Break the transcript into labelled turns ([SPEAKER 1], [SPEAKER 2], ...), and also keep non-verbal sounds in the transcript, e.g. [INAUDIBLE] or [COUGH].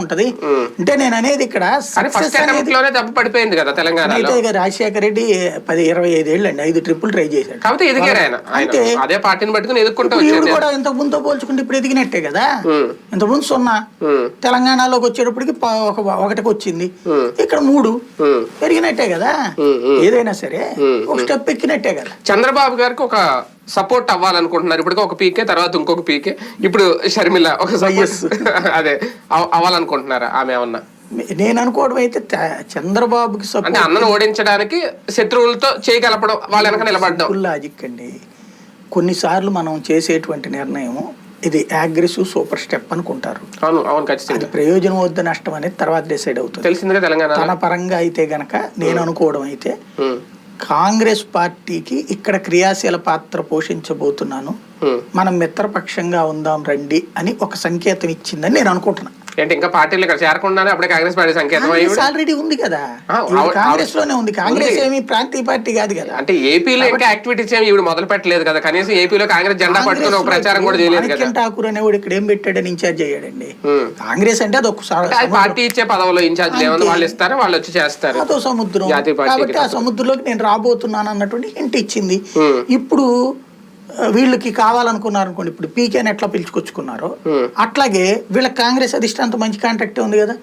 [SPEAKER 1] ఉంటది. అంటే నేను అనేది ఇక్కడ
[SPEAKER 2] పడిపోయింది కదా తెలంగాణలో.
[SPEAKER 1] అయితే ఇక రాజశేఖర రెడ్డి పది ఇరవై ఐదేళ్ళు అండి ఐదు ట్రిపుల్ ట్రై చేశాడు.
[SPEAKER 2] కాకపోతే ఎదిగారు ఆయన.
[SPEAKER 1] అంటే
[SPEAKER 2] అదే పార్టీని పట్టుకుని ఎదుర్కొంటూ
[SPEAKER 1] కూడా ఇంతకు ముందుతో పోల్చుకుంటే ఇప్పుడు ఎదిగినట్టే కదా.
[SPEAKER 2] ఉమ్,
[SPEAKER 1] ఇంతకు సున్నా. తెలంగాణలోకి వచ్చేటప్పటికి ఒకటికి వచ్చింది. ఇక్కడ మూడు. పెరిగినట్టే కదా. ఏదైనా సరే ఒక స్టెప్ ఎక్కినట్టే కదా.
[SPEAKER 2] చంద్రబాబు గారికి ఒక సపోర్ట్ అవ్వాలనుకుంటున్నారు. ఇప్పటికే ఒక పీకే తర్వాత ఇంకొక పీకే. ఇప్పుడు షర్మిల ఒక [LAUGHS] అదే అవ్- అవ్వాలనుకుంటున్నారా ఆమె ఏమన్నా?
[SPEAKER 1] నేను అనుకోవడం అయితే చంద్రబాబుకి
[SPEAKER 2] అంటే అన్నను ఓడించడానికి శత్రువులతో చేయగలపడం వాళ్ళ వెనక నిలబడ్డం.
[SPEAKER 1] లాజిక్ అండి. కొన్నిసార్లు మనం చేసేటువంటి నిర్ణయం ఇది అగ్రెసివ్ సూపర్ స్టెప్ అనుకుంటారు.
[SPEAKER 2] అవును అవును ఖచ్చితంగా.
[SPEAKER 1] ప్రయోజనం వద్ద నష్టం అనేది తర్వాత డిసైడ్ అవుతుంది.
[SPEAKER 2] తెలిసిందిగా తెలంగాణ
[SPEAKER 1] తన పరంగా అయితే గనక నేను అనుకోవడం అయితే
[SPEAKER 2] ఉమ్,
[SPEAKER 1] కాంగ్రెస్ పార్టీకి ఇక్కడ క్రియాశీల పాత్ర పోషించబోతున్నాను. మనం మిత్రపక్షంగా ఉందాం రండి అని ఒక సంకేతం ఇచ్చిందని నేను అనుకుంటున్నా
[SPEAKER 2] ఏంటి ఇంకా పార్టీలు ఇక్కడ చేరకుండానే అప్పుడే కాంగ్రెస్ పార్టీ సంకేతం అయ్యి
[SPEAKER 1] ఆల్రెడీ ఉంది కదా. కాంగ్రెస్లోనే ఉంది. కాంగ్రెస్. ఏమి ప్రాంతీయ పార్టీ కాదు కదా.
[SPEAKER 2] అంటే ఏపీలో ఇంకా యాక్టివిటీస్ ఏమి ఇవి మొదలు పెట్టలేదు కదా. కనీసం ఏపీలో కాంగ్రెస్ జెండా పట్టుకుని ఒక ప్రచారం కూడా చేయలేదు కదా.
[SPEAKER 1] ఠాకూర్ అనేవాడు ఇక్కడ ఏం పెట్టాడని ఇన్ఛార్జ్ అయ్యాడండి. కాంగ్రెస్ అంటే అది ఒక
[SPEAKER 2] అంటే అది పార్టీ ఇచ్చే పదవులో ఇన్ఛార్జ్ ఏమన్నా వాళ్ళు ఇస్తారు వాళ్ళు వచ్చి చేస్తారు.
[SPEAKER 1] అదో సముద్రం. కాబట్టి ఆ సముద్రంలోకి నేను రాబోతున్నాను అన్నటువంటి హింట్ ఇచ్చింది. ఇప్పుడు వీళ్ళకి కావాలనుకున్నారు అనుకోండి ఇప్పుడు పీకేని ఎట్లా పిలుచుకొచ్చుకున్నారో. అట్లాగే వీళ్ళకి కాంగ్రెస్ అధిష్టాంతం మంచి కాంటాక్ట్ ఉంది కదా